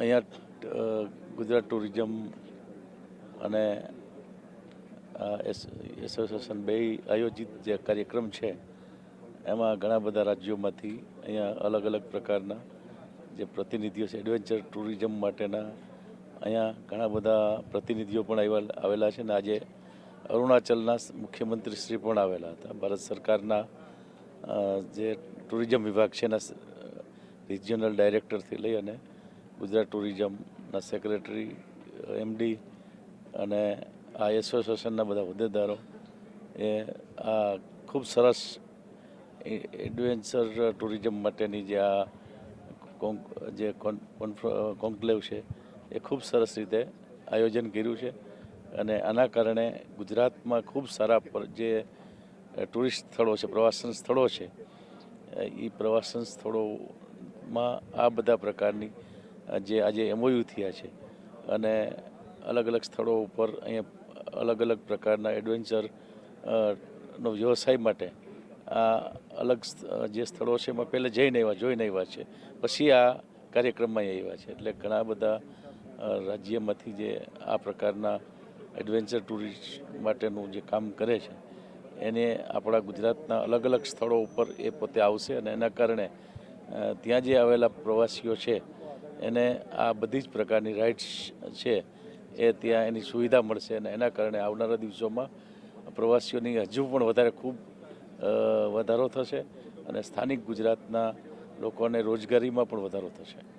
અહીંયા ગુજરાત ટુરિઝમ અને એસોસિએશન બે આયોજિત જે કાર્યક્રમ છે, એમાં ઘણા બધા રાજ્યોમાંથી અહીંયા અલગ અલગ પ્રકારના જે પ્રતિનિધિઓ છે, એડવેન્ચર ટુરિઝમ માટેના અહીંયા ઘણા બધા પ્રતિનિધિઓ પણ આવ્યા આવેલા છે ને આજે અરુણાચલના મુખ્યમંત્રી શ્રી પણ આવેલા હતા. ભારત સરકારના જે ટુરિઝમ વિભાગ છે એના રિજિયોનલ ડાયરેક્ટરથી લઈ અને ગુજરાત ટુરિઝમના સેક્રેટરી એમડી અને આ એસોસિએશનના બધા હોદ્દેદારો, એ આ ખૂબ સરસ એડવેન્ચર ટુરિઝમ માટેની જે આ જે કોન્ક્લેવ છે, એ ખૂબ સરસ રીતે આયોજન કર્યું છે અને આના કારણે ગુજરાતમાં ખૂબ સારા જે ટુરિસ્ટ સ્થળો છે, પ્રવાસન સ્થળો છે એ પ્રવાસન સ્થળોમાં આ બધા પ્રકારની જે આજે એમઓયુ થયા છે અને અલગ અલગ સ્થળો ઉપર અહીંયા અલગ અલગ પ્રકારના એડવેન્ચર નો વ્યવસાય માટે આ અલગ જે સ્થળો છે એમાં પહેલાં જઈને આવ્યા, જોઈને આવ્યા છે. પછી આ કાર્યક્રમમાં આવ્યા છે. એટલે ઘણા બધા રાજ્યમાંથી જે આ પ્રકારના એડવેન્ચર ટુરિસ્ટ માટેનું જે કામ કરે છે એને આપણા ગુજરાતના અલગ અલગ સ્થળો ઉપર એ પોતે આવશે અને એના કારણે ત્યાં જે આવેલા પ્રવાસીઓ છે, એને આ બધી જ પ્રકારની રાઇટ્સ છે, એ ત્યાં એની સુવિધા મળશે અને એના કારણે આવનારા દિવસોમાં પ્રવાસીઓની હજુ પણ વધારે ખૂબ વધારો થશે અને સ્થાનિક ગુજરાતના લોકોને રોજગારીમાં પણ વધારો થશે.